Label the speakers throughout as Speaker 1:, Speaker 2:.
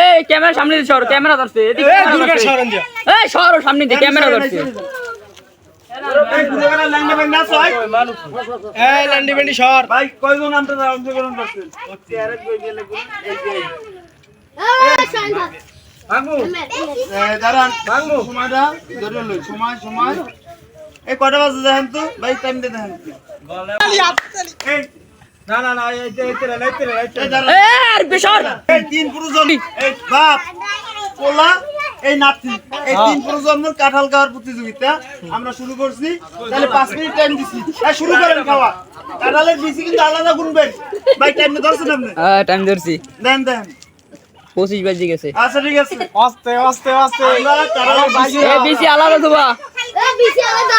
Speaker 1: এই ক্যামেরা সামনে দিয়ে সর ক্যামেরা ধরছে এদিকে এই সর সামনে দিয়ে ক্যামেরা ধরছে
Speaker 2: সময় সময় এই কটা বাজে দেখেন তো ভাই টাইম দিয়ে দেখেন
Speaker 1: আর
Speaker 2: এই তিন প্রজন্ম এই বাপ পোলা এই নাতি এই তিন প্রজন্মের কাঁঠাল খাওয়ার প্রতিযোগিতা আমরা শুরু করছি। তাহলে পাঁচ মিনিট টাইম দিছি। এই শুরু করেন খাওয়া। কাঁঠালের বিচি কিন্তু আলাদা গুনবেন। ভাই টাইম ধরছেন আপনি?
Speaker 1: টাইম ধরছি।
Speaker 2: দেন দেন।
Speaker 1: পঁচিশ বাজে গেছে।
Speaker 2: আচ্ছা ঠিক আছে। আস্তে আস্তে আস্তে। বিচি
Speaker 1: আলাদা দেবা
Speaker 2: কাঁঠালের বিচি আলাদা।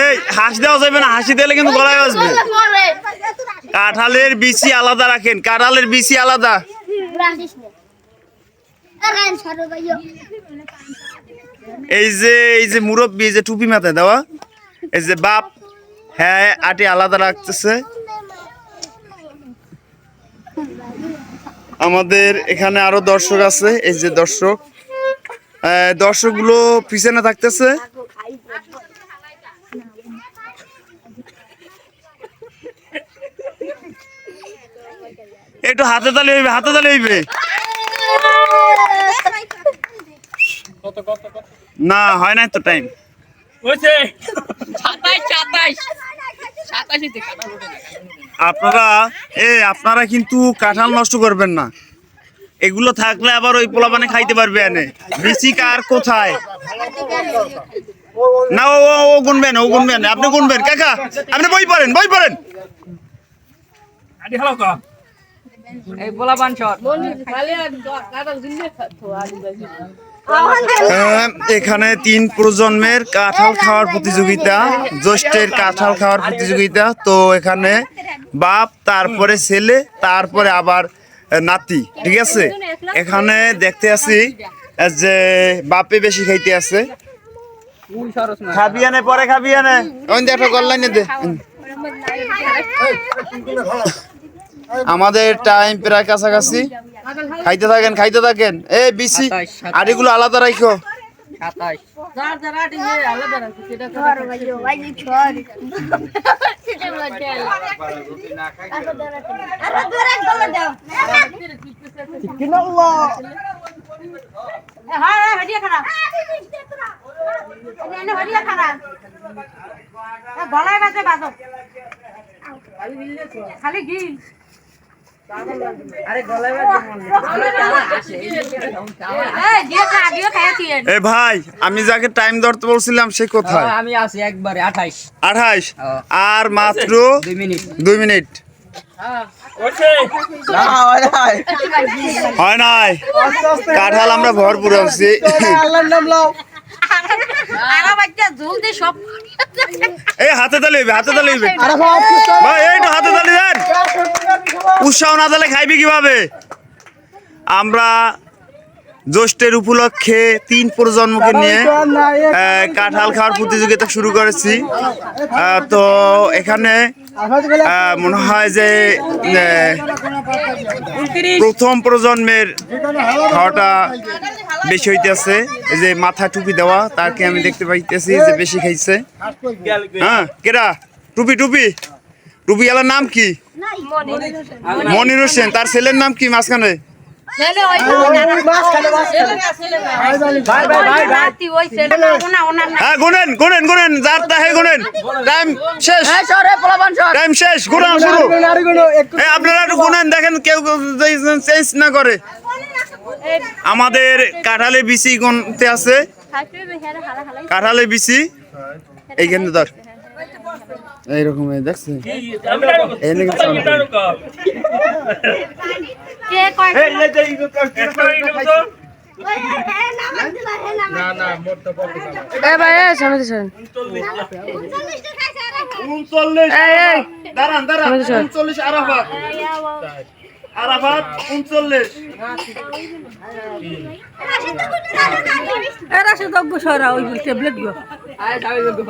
Speaker 3: এই
Speaker 2: হাসি দেওয়া যাবে না হাসি দিলে কিন্তু গলায় বাজবে। কাঁঠালের বিচি আলাদা রাখেন কাঁঠালের বিচি আলাদা। এই যে এই যে মুরব্বী যে টুপি মাথায় দেওয়া এই যে বাপ হ্যাঁ আটি আলাদা রাখতেছে। আমাদের এখানে আরও দর্শক আছে এই যে দর্শক। দর্শকগুলো পিছনে থাকতেছে। একটু হাতে তালি হইবে হাতে তালি হইবে। না হয় না তো টাইম আপনারা এ আপনারা কিন্তু কাঁঠাল নষ্ট করবেন না। এগুলো থাকলে আবার ওই পোলাপানে খাইতে পারবে এনে। বেশি কার কোথায়? না ও ও- গুনবেন ও গুনবেন। আপনি গুনবেন কাকা আপনি বই পড়েন বই পড়েন। এখানে তিন প্রজন্মের কাঁঠাল খাওয়ার প্রতিযোগিতা জ্যৈষ্ঠের কাঁঠাল খাওয়ার প্রতিযোগিতা। তো এখানে বাপ তারপরে ছেলে তারপরে আবার নাতি ঠিক আছে? এখানে দেখতে আছি যে বাপে বেশি খাইতে আছে। খাবি আনে পরে খাবি আনে ওই দে একটা গল্লাই দে। আমাদের টাইম প্রায় কাছাকাছি। খাইতে থাকেন খাইতে থাকেন। এ বিসি
Speaker 1: আর এগুলো
Speaker 2: আড়িগুলো আলাদা রাখো
Speaker 4: গলায় বাজে বাজো খালি ঘি এই দিয়ে খা দিয়ে খাইছি
Speaker 2: এ ভাই আমি যাকে টাইম ধরতে বলছিলাম সে কোথায়?
Speaker 1: আমি আছি একবারে আঠাইশ।
Speaker 2: আঠাইশ?
Speaker 1: হ্যাঁ।
Speaker 2: আর মাত্র
Speaker 1: দুই মিনিট।
Speaker 2: দুই মিনিট। হয় নাই? কাঁঠাল আমরা ভরপুর আছি।
Speaker 3: আল্লাহর নাম লাও।
Speaker 2: এই হাতে তালি হইবে হাতে তালি হইবে।
Speaker 3: আরে
Speaker 2: এই তো হাতে তালি দেন। উৎসাহ না তাহলে খাইবে কীভাবে? আমরা জ্যৈষ্ঠের উপলক্ষে তিন প্রজন্মকে নিয়ে আহ, কাঁঠাল খাওয়ার প্রতিযোগিতা শুরু করেছি। আহ, তো এখানে আহ, মনে হয় যে প্রথম প্রজন্মের খাওয়াটা বেশি হইতেছে। এই যে মাথা টুপি দেওয়া তাকে আমি দেখতে পাইতেছি যে বেশি খাইছে। হ্যাঁ কেরা টুপি টুপি? টুপি এলার নাম কি? মনির হোসেন তার ছেলের নাম কি মাঝখানে? হ্যাঁ গুনেন গুনেন গুনেন যার তাহে গুনেন। টাইম শেষ। টাইম শুরু।
Speaker 3: একটু
Speaker 2: এই আপনারা একটু গুনেন দেখেন কেউ চেঞ্জ না করে। আমাদের কাঁঠালে বিচি গুনতে আছে। কাঁঠালে বিচি এইখানে ধর। এইরকম
Speaker 5: দিছেন
Speaker 2: উনচল্লিশ দাঁড়ান দাঁড়ান। উনচল্লিশ আরাফাত আরাফাত উনচল্লিশ।
Speaker 4: এরা সে দগ্গ সরা ওই ট্যাবলেট গো।
Speaker 1: আয় যাবে যোগ্য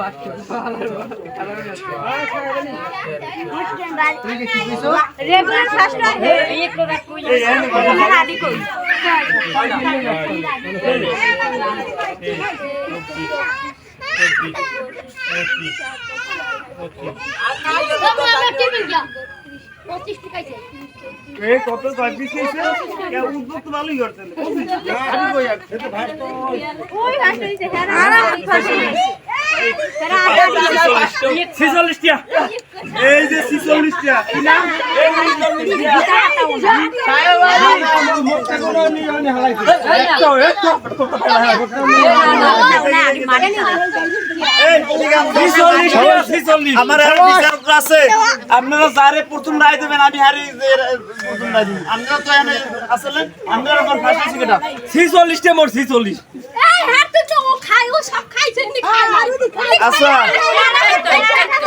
Speaker 2: কত কয়েকটি খেয়েছে উদ্যোগ তো ভালোই
Speaker 4: হেরা
Speaker 2: এই যে ছিচল্লিশটা আমার আর বিচারক আছে। আপনারা যারে প্রথম রায় দেবেন আমি হারি প্রথম রায় দিবেন। আপনারা তো এনে আসলে আপনারা ফাঁসি শিখেটা
Speaker 3: ছিচল্লিশটা ছিচল্লিশ।
Speaker 2: আচ্ছা।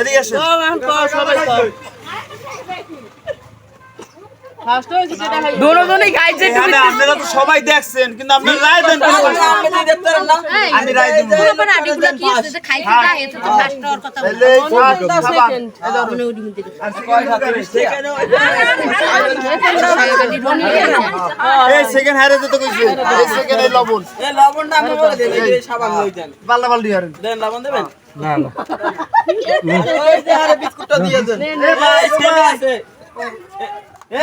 Speaker 2: এদিকে আসেন।
Speaker 1: দুজনেই খাইছে
Speaker 2: আপনারা তো সবাই দেখছেন কিন্তু আপনারা রায় দেন আমি রায় দিব এই সেকেন্ড হারে যেতে কইছে এই সেকেন্ড এই লবণ
Speaker 3: এই লবণটা আমি বলে দেব এই সাবান লই দেন
Speaker 2: পাল্লা পাল্টি হারেন
Speaker 3: দেন লবণ দেবেন না না ওই যে আরে বিস্কুটটা দিয়ে দেন এ ভাই আছে
Speaker 2: এই